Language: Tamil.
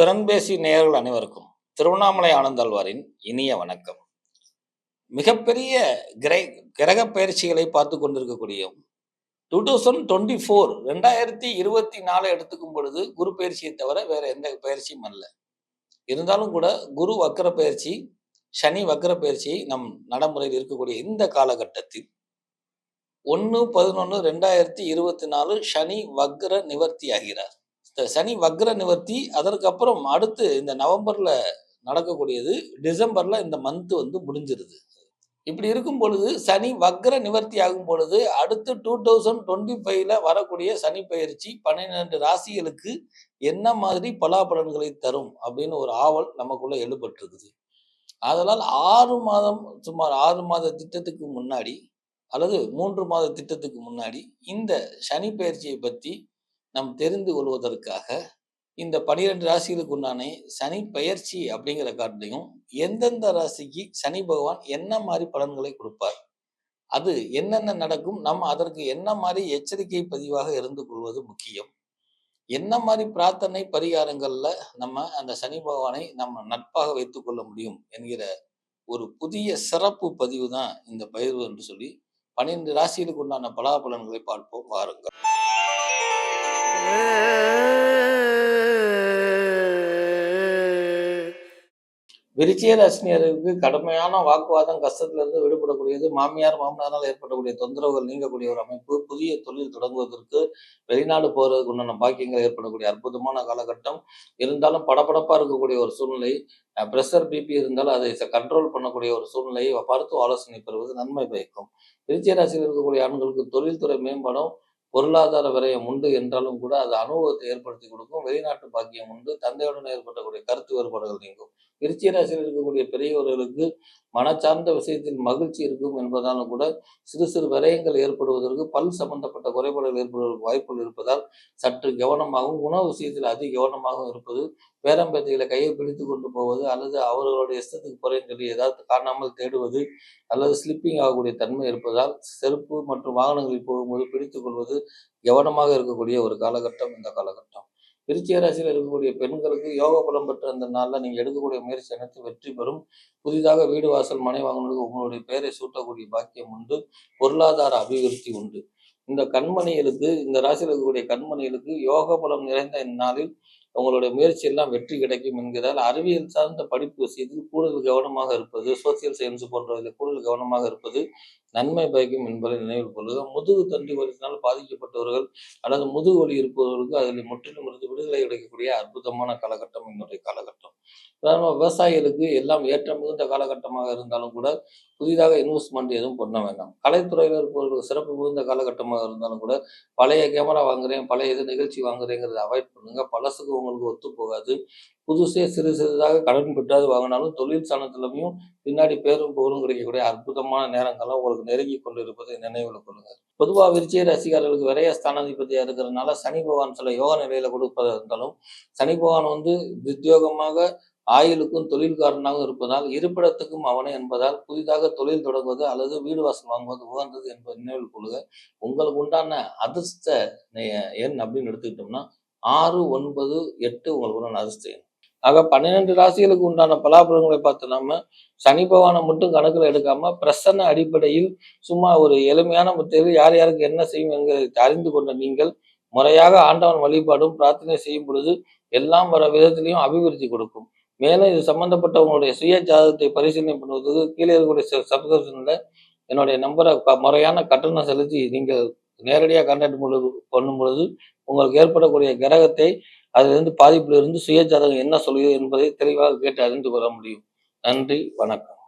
திறன்பேசி நேயர்கள் அனைவருக்கும் திருவண்ணாமலை ஆனந்தாழ்வாரின் இனிய வணக்கம். மிகப்பெரிய கிரை கிரக பயிற்சிகளை பார்த்து கொண்டிருக்கக்கூடிய டூ தௌசண்ட் டுவெண்ட்டி ஃபோர் ரெண்டாயிரத்தி இருபத்தி நாலு எடுத்துக்கும் பொழுது குரு பயிற்சியை தவிர வேற எந்த பயிற்சியும் அல்ல. இருந்தாலும் கூட குரு வக்கர பயிற்சி சனி வக்கர பயிற்சி நம் நடைமுறையில் இருக்கக்கூடிய இந்த காலகட்டத்தில் ஒன்று பதினொன்று ரெண்டாயிரத்தி இருபத்தி நாலு சனி வக்ர நிவர்த்தி ஆகிறார் சனி வக்ர நிவர்த்தி அதற்கப்புறம் அடுத்து இந்த நவம்பர்ல நடக்கக்கூடியது டிசம்பர்ல இந்த மந்த் வந்து முடிஞ்சிருது. இப்படி இருக்கும் பொழுது சனி வக்ர நிவர்த்தி ஆகும் பொழுது அடுத்து டூ தௌசண்ட் டுவெண்ட்டி ஃபைவ்ல வரக்கூடிய சனி பயிற்சி பன்னிரெண்டு ராசிகளுக்கு என்ன மாதிரி பலாபலன்களை தரும் அப்படின்னு ஒரு ஆவல் நமக்குள்ள எழுபட்டிருக்குது அதனால் ஆறு மாதம் சுமார் ஆறு மாத திட்டத்துக்கு முன்னாடி அல்லது மூன்று மாத திட்டத்துக்கு முன்னாடி இந்த சனி பயிற்சியை பற்றி நாம் தெரிந்து கொள்வதற்காக இந்த பனிரெண்டு ராசிகளுக்கு உண்டான சனி பயிற்சி அப்படிங்கிற கார்டையும் எந்தெந்த ராசிக்கு சனி பகவான் என்ன மாதிரி பலன்களை கொடுப்பார் அது என்னென்ன நடக்கும் நம்ம அதற்கு என்ன மாதிரி எச்சரிக்கை பதிவாக இருந்து கொள்வது முக்கியம். என்ன மாதிரி பிரார்த்தனை பரிகாரங்கள்ல நம்ம அந்த சனி பகவானை நம்ம நட்பாக வைத்துக் கொள்ள முடியும் என்கிற ஒரு புதிய சிறப்பு பதிவு தான் இந்த பயிர்வு என்று சொல்லி பன்னிரண்டு ராசிகளுக்கு உண்டான பலாபலன்களை பார்ப்போம் வாருங்கள். விருச்சிக ராசினியருக்கு கடுமையான வாக்குவாதம் கஷ்டத்திலிருந்து விடுபடக்கூடியது. மாமியார் மாமனாரால் ஏற்படக்கூடிய தொந்தரவுகள் நீங்கக்கூடிய ஒரு அமைப்பு. புதிய தொழில் தொடங்குவதற்கு வெளிநாடு போறதுக்கு உண்டான பாக்கியங்கள் ஏற்படக்கூடிய அற்புதமான காலகட்டம். இருந்தாலும் படபடப்பாக இருக்கக்கூடிய ஒரு சூழ்நிலை ப்ரெஷர் பிபி இருந்தாலும் அதை கண்ட்ரோல் பண்ணக்கூடிய ஒரு சூழ்நிலையை பார்த்து ஆலோசனை பெறுவது நன்மை பயக்கும். விருச்சிக ராசியில் இருக்கக்கூடிய ஆண்களுக்கு தொழில்துறை மேம்படும் பொருளாதார விரயம் உண்டு என்றாலும் கூட அது அனுபவத்தை ஏற்படுத்தி கொடுக்கும். வெளிநாட்டு பாக்கியம் உண்டு. தந்தையுடன் ஏற்படக்கூடிய கருத்து வேறுபாடுகள் நீங்கும். விருச்சிக ராசியில் இருக்கக்கூடிய பெரியவர்களுக்கு மனச்சார்ந்த விஷயத்தில் மகிழ்ச்சி இருக்கும் என்பதாலும் கூட சிறு சிறு விரயங்கள் ஏற்படுவதற்கு பல் சம்பந்தப்பட்ட குறைபாடுகள் ஏற்படுவதற்கு வாய்ப்புகள் இருப்பதால் சற்று கவனமாகவும் உணவு விஷயத்தில் அதிக கவனமாகவும் இருப்பது பேரம்பேத்தைகளை கையை பிடித்து கொண்டு போவது அல்லது அவர்களுடைய இஷ்டத்துக்கு போறேன்னு சொல்லி ஏதாவது காணாமல் தேடுவது அல்லது ஸ்லிப்பிங் ஆகக்கூடிய தன்மை இருப்பதால் செருப்பு மற்றும் வாகனங்களில் போகும்போது பிடித்துக் கொள்வது கவனமாக இருக்கக்கூடிய ஒரு காலகட்டம் இந்த காலகட்டம். விருச்சிக ராசியில் இருக்கக்கூடிய பெண்களுக்கு யோக பலம் பெற்ற அந்த நாளில் நீங்கள் எடுக்கக்கூடிய முயற்சி அனைத்து வெற்றி பெறும். புதிதாக வீடு வாசல் மனை வாங்கினதுக்கு உங்களுடைய பெயரை சூட்டக்கூடிய பாக்கியம் உண்டு. பொருளாதார அபிவிருத்தி உண்டு. இந்த கண்மணிகளுக்கு இந்த ராசியில் இருக்கக்கூடிய கண்மணிகளுக்கு யோக பலம் நிறைந்த இந்நாளில் உங்களுடைய முயற்சி எல்லாம் வெற்றி கிடைக்கும் என்கிறதால் அறிவியல் சார்ந்த படிப்பு விஷயத்தில் கூடுதல் கவனமாக இருப்பது சோசியல் சயின்ஸ் போன்றவற்றில் கூடுதல் கவனமாக இருப்பது நன்மை பயக்கும் என்பதை நினைவில் கொள்ளுக முதுகு தண்டி வலியினால் பாதிக்கப்பட்டவர்கள் அல்லது முதுகு வலி இருப்பவர்களுக்கு அதில் முற்றிலும் இருந்து விடுதலை கிடைக்கக்கூடிய அற்புதமான காலகட்டம் என்னுடைய காலகட்டம். உதாரணமாக விவசாயிகளுக்கு எல்லாம் ஏற்றம் மிகுந்த காலகட்டமாக இருந்தாலும் கூட புதிதாக இன்வெஸ்ட்மெண்ட் எதுவும் பண்ண வேண்டாம். கலைத்துறையில் இருப்பவர்களுக்கு சிறப்பு மிகுந்த காலகட்டமாக இருந்தாலும் கூட பழைய கேமரா வாங்குறேன் பழைய இது நிகழ்ச்சி வாங்குறேங்கிறத அவாய்ட் பண்ணுங்க. பழசுக்கு உங்களுக்கு ஒத்து போகாது புதுசே சிறு சிறிதாக கடன் பெற்றாது வாங்கினாலும் தொழில் சாணத்திலையும் பின்னாடி பேரும் போரும் கிடைக்கக்கூடிய அற்புதமான நேரங்கள்லாம் உங்களுக்கு நெருங்கி கொண்டு இருப்பதை நினைவில் கொள்ளுங்க பொதுவாக விருச்சிய ரசிகர்களுக்கு விரைய ஸ்தானாதிபதியாக இருக்கிறதுனால சனி பகவான் சில யோக நிலையில கொடுப்பதாக இருந்தாலும் சனி பகவான் வந்து உத்தியோகமாக ஆயுளுக்கும் தொழில்காரனாகவும் இருப்பதால் இருப்பிடத்துக்கும் அவனே என்பதால் புதிதாக தொழில் தொடங்குவது அல்லது வீடு வாசல் வாங்குவது உகந்தது என்பதை நினைவில் கொள்ளுக உங்களுக்கு உண்டான அதிர்ஷ்ட எண் அப்படின்னு எடுத்துக்கிட்டோம்னா ஆறு ஒன்பது எட்டு உங்களுக்கு உண்டான ஆக பன்னிரெண்டு ராசிகளுக்கு உண்டான பலாபலங்களை பார்த்து நம்ம சனி பகவானை மட்டும் கணக்கில் எடுக்காம பிரசன்ன அடிப்படையில் சும்மா ஒரு எளிமையான முத்தையில் யார் யாருக்கு என்ன செய்யும் என்கிறதை அறிந்து கொண்ட நீங்கள் முறையாக ஆண்டவன் வழிபாடும் பிரார்த்தனை செய்யும் பொழுது எல்லாம் வர விதத்திலையும் அபிவிருத்தி கொடுக்கும். மேலும் இது சம்பந்தப்பட்ட உங்களுடைய சுய ஜாதகத்தை பரிசீலனை பண்ணுவதற்கு கீழே இருக்கக்கூடிய சப்ஸ்கிரிப்ஷனில் என்னுடைய நம்பரை முறையான கட்டணம் செலுத்தி நீங்கள் நேரடியாக கான்டாக்ட் பண்ணும் பொழுது உங்களுக்கு ஏற்படக்கூடிய கிரகத்தை அதிலிருந்து பாதிப்பிலிருந்து சுய ஜாதகம் என்ன சொல்கிறது என்பதை தெளிவாக கேட்டு அறிந்து கொள்ள முடியும். நன்றி வணக்கம்.